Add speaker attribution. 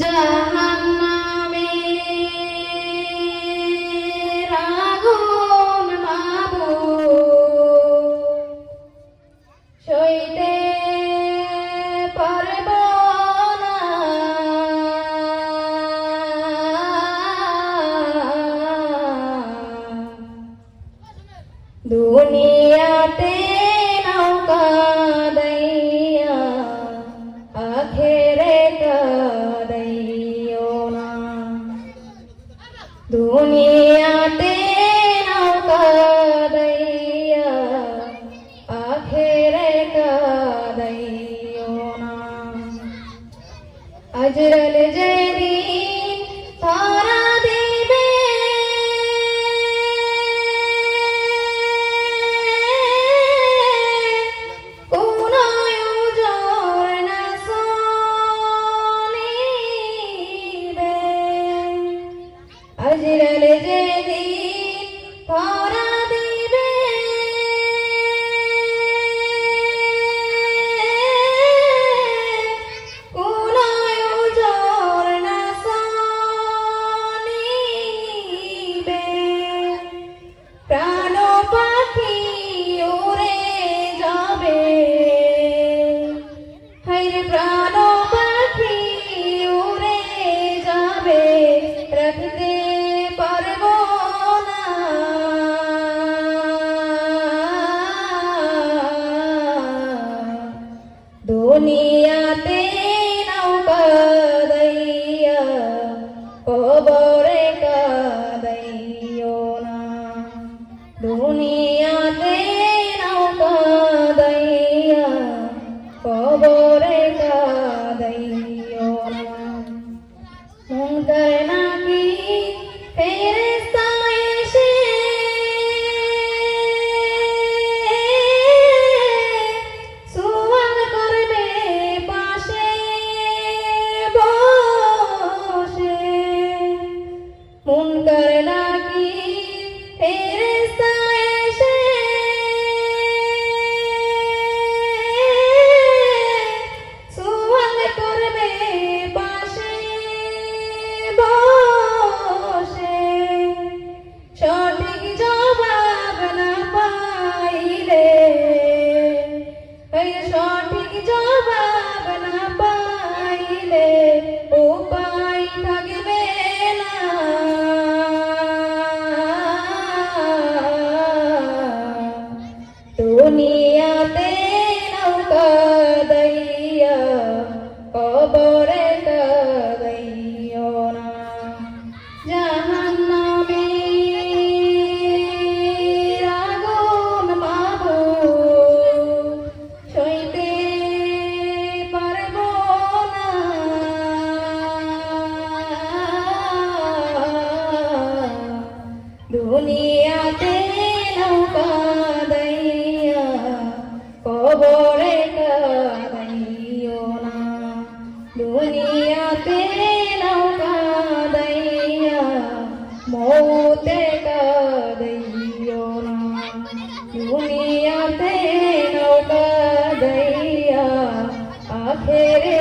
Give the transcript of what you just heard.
Speaker 1: জাহান্নামের আগুন বাবু। সইতে পারব না। দুনিয়াতে আজরাল যেদিন তারা দিবে কোন আয়োজন না শোনিবে আজরাল যেদিন তারা দুনিয়াতে নৌকা দইয়া কবরে কাদাইও না। দুনিয়াতে নৌকা দইয়া কবরে কাদাইও না। মুঙ্গর নাকি দুনিয়াতে নৌকা দইয়া কবরে কাদাইও না দুনিয়াতে নৌকা দইয়া মৌতে কাদাইও না দুনিয়াতে নৌকা দইয়া আখেরে